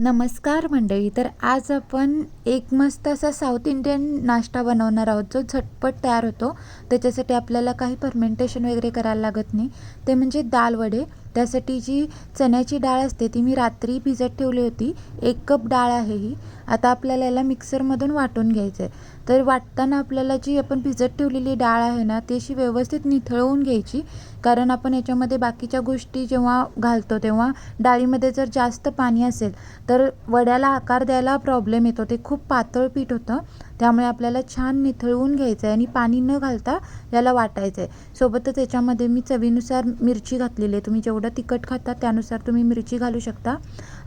नमस्कार मंडळी तर आज आपण एक मस्त असा साऊथ इंडियन नाश्ता बनवणार आहोत जो झटपट तयार होतो. त्याच्यासाठी आपल्याला काही फर्मेंटेशन वगैरे करायला लागत नाही. ते म्हणजे दाल वडे. त्यासाठी जी चण्याची डाळ असते ती मी रात्री भिजत ठेवली होती. एक कप डाळ आहे ही. आता आपल्याला याला मिक्सरमधून वाटून घ्यायचं आहे तर वाटताना आपल्याला जी आपण भिजत ठेवलेली डाळ आहे ना ती अशी व्यवस्थित निथळवून घ्यायची. कारण आपण याच्यामध्ये बाकीच्या गोष्टी जेव्हा घालतो तेव्हा डाळीमध्ये जर जास्त पाणी असेल तर वड्याला आकार द्यायला प्रॉब्लेम येतो. ते खूप पातळ पीठ होतं. त्यामुळे आपल्याला छान निथळवून घ्यायचं आहे आणि पाणी न घालता याला वाटायचं आहे सोबतच याच्यामध्ये मी चवीनुसार मिरची घातलेली आहे. तुम्ही जेवढं तिखट खाता त्यानुसार तुम्ही मिरची घालू शकता.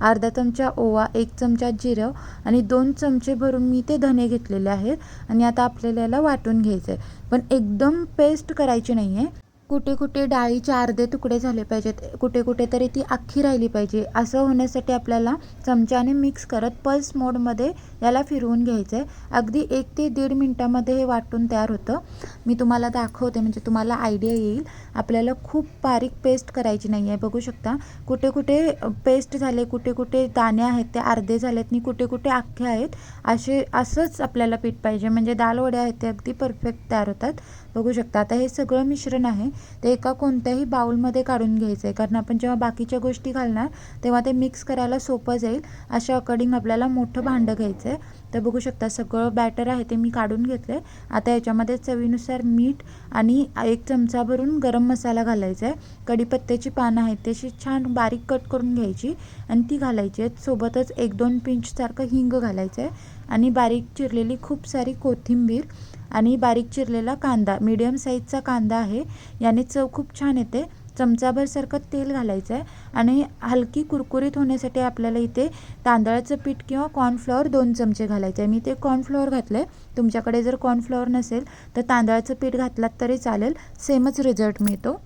अर्धा चमचा ओवा एक चमचा जिरं आणि दोन चमचे भरून मी ते धने घेतलेले आहेत आणि आता आपल्याला याला वाटून घ्यायचं आहे पण एकदम पेस्ट करायची नाही आहे कुठे कुठे डाळीचे अर्धे तुकडे झाले पाहिजेत. कुठे कुठे तरी ती अख्खी राहिली पाहिजे. असं होण्यासाठी आपल्याला चमच्याने मिक्स करत पल्स मोडमध्ये याला फिरवून घ्यायचं आहे अगदी एक ते दीड मिनटामध्ये हे वाटून तयार होतं. मी तुम्हाला दाखवते म्हणजे तुम्हाला आयडिया येईल. आपल्याला खूप बारीक पेस्ट करायची नाही आहे बघू शकता कुठे कुठे पेस्ट झाले कुठे कुठे दाणे आहेत ते अर्धे झालेत आणि कुठे कुठे अख्खे आहेत असे असंच आपल्याला पीठ पाहिजे. म्हणजे दाल वड्या आहेत ते अगदी परफेक्ट तयार होतात. बघू शकता आता हे सगळं मिश्रण आहे. ते एका कोणत्याही बाउलमध्ये काढून घ्यायचं आहे. कारण आपण जेव्हा बाकीच्या गोष्टी घालणार तेव्हा ते मिक्स करायला सोपं जाईल. अशा अकॉर्डिंग आपल्याला मोठं भांडं घ्यायचं आहे. तर बघू शकता सगळं बॅटर आहे ते मी काढून घेतलं आहे आता याच्यामध्ये चवीनुसार मीठ आणि एक चमचा भरून गरम मसाला घालायचा आहे. कढीपत्त्याची पानं आहेत त्याची छान बारीक कट करून घ्यायची आणि ती घालायची आहेत. सोबतच एक दोन पिंचसारखं हिंग घालायचं आहे. आणि बारीक चिरलेली खूप सारी कोथिंबीर आणि बारीक चिरलेला कांदा मीडियम साईजचा कांदा आहे. याने चव खूप छान येते. चमचाभरसारखं तेल घालायचं आहे आणि हलकी कुरकुरीत होण्यासाठी आपल्याला इथे तांदळाचं पीठ किंवा कॉर्नफ्लॉवर दोन चमचे घालायचे आहे मी ते कॉर्नफ्लॉवर घातलं आहे तुमच्याकडे जर कॉर्नफ्लॉवर नसेल तर तांदळाचं पीठ घातलात तरी चालेल. सेमच रिझल्ट मिळतो.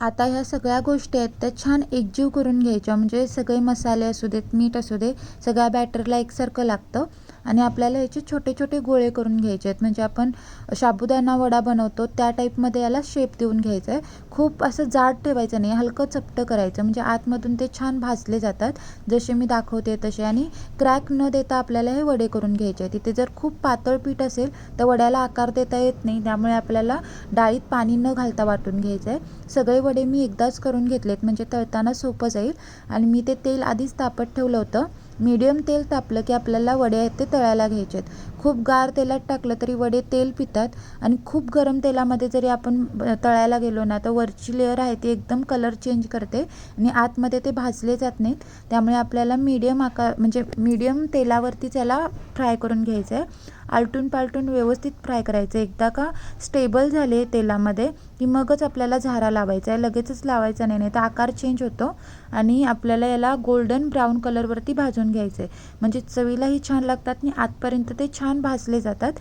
आता ह्या सगळ्या गोष्टी आहेत. त्या छान एकजीव करून घ्यायच्या. म्हणजे सगळे मसाले असू देत मीठ असू दे सगळ्या बॅटरला एकसारखं लागतं. आणि आपल्याला याचे छोटे छोटे गोळे करून घ्यायचे आहेत. म्हणजे आपण साबुदाणा वडा बनवतो त्या टाईपमध्ये याला शेप देऊन घ्यायचं आहे खूप असं जाड ठेवायचं नाही हलकं चपटं करायचं. म्हणजे आतमधून ते छान भाजले जातात. जसे मी दाखवते तसे. आणि क्रॅक न देता आपल्याला हे वडे करून घ्यायचे आहे तिथे जर खूप पातळ पीठ असेल तर वड्याला आकार देता येत नाही. त्यामुळे आपल्याला डाळीत पाणी न घालता वाटून घ्यायचं आहे. सगळे वडे मी एकदाच करून घेतलेत. म्हणजे तळताना सोपं जाईल. आणि मी ते तेल आधीच तापत ठेवलं होतं. मीडियम तेल तापलं की आपल्याला वडे आहेत ते तळायला घ्यायचे आहेत खूप गार तेलात टाकलं तरी वडे तेल पितात आणि खूप गरम तेलामध्ये जरी आपण तळायला गेलो ना तर वरची लेअर आहे ती एकदम कलर चेंज करते आणि आतमध्ये ते भाजले जात नाहीत. त्यामुळे आपल्याला मीडियम आकार म्हणजे मीडियम तेलावरतीच त्याला फ्राय करून घ्यायचं आहे आलटून पालटून व्यवस्थित फ्राय करायचं एकदा का स्टेबल झाले तेलामध्ये की मगच आपल्याला झारा लावायचा आहे लगेचच लावायचा नाही नाही तर आकार चेंज होतो आणि आपल्याला याला गोल्डन ब्राऊन कलरवरती भाजून घ्यायचं आहे म्हणजे चवीलाही छान लागतात आणि आतपर्यंत ते छान भाजले जातात.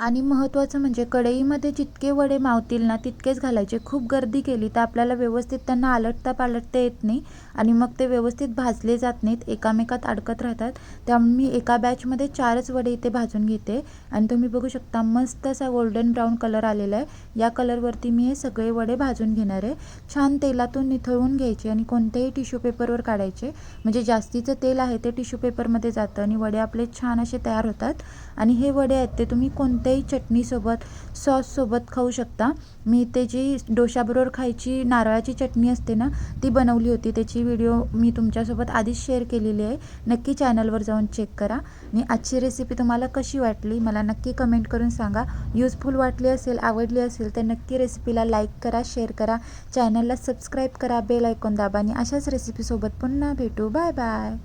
आणि महत्त्वाचं म्हणजे कढईमध्ये जितके वडे मावतील ना तितकेच घालायचे. खूप गर्दी केली तर आपल्याला व्यवस्थित त्यांना आलटता पालटता येत नाही आणि मग ते व्यवस्थित भाजले जात नाहीत. एकामेकात अडकत राहतात. त्यामुळे मी एका बॅचमध्ये चारच वडे इथे भाजून घेते. आणि तुम्ही बघू शकता मस्त असा गोल्डन ब्राऊन कलर आलेला आहे. या कलरवरती मी हे सगळे वडे भाजून घेणार आहे. छान तेलातून निथळून घ्यायचे आणि कोणत्याही टिश्यू पेपरवर काढायचे. म्हणजे जास्तीचं तेल आहे ते टिश्यू पेपरमध्ये जातं आणि वडे आपले छान असे तयार होतात. आणि हे वडे आहेत ते तुम्ही कोणते कोणत्याही चटणीसोबत सॉससोबत खाऊ शकता. मी ते जी डोशाबरोबर खायची नारळाची चटणी असते ना ती बनवली होती. त्याची व्हिडिओ मी तुमच्यासोबत आधीच शेअर केलेली आहे. नक्की चॅनलवर जाऊन चेक करा. आणि आजची रेसिपी तुम्हाला कशी वाटली मला नक्की कमेंट करून सांगा. युजफुल वाटली असेल आवडली असेल तर नक्की रेसिपीला लाईक करा शेअर करा. चॅनलला सबस्क्राईब करा बेल ऐकून दाबा. आणि अशाच रेसिपीसोबत पुन्हा भेटू. Bye bye.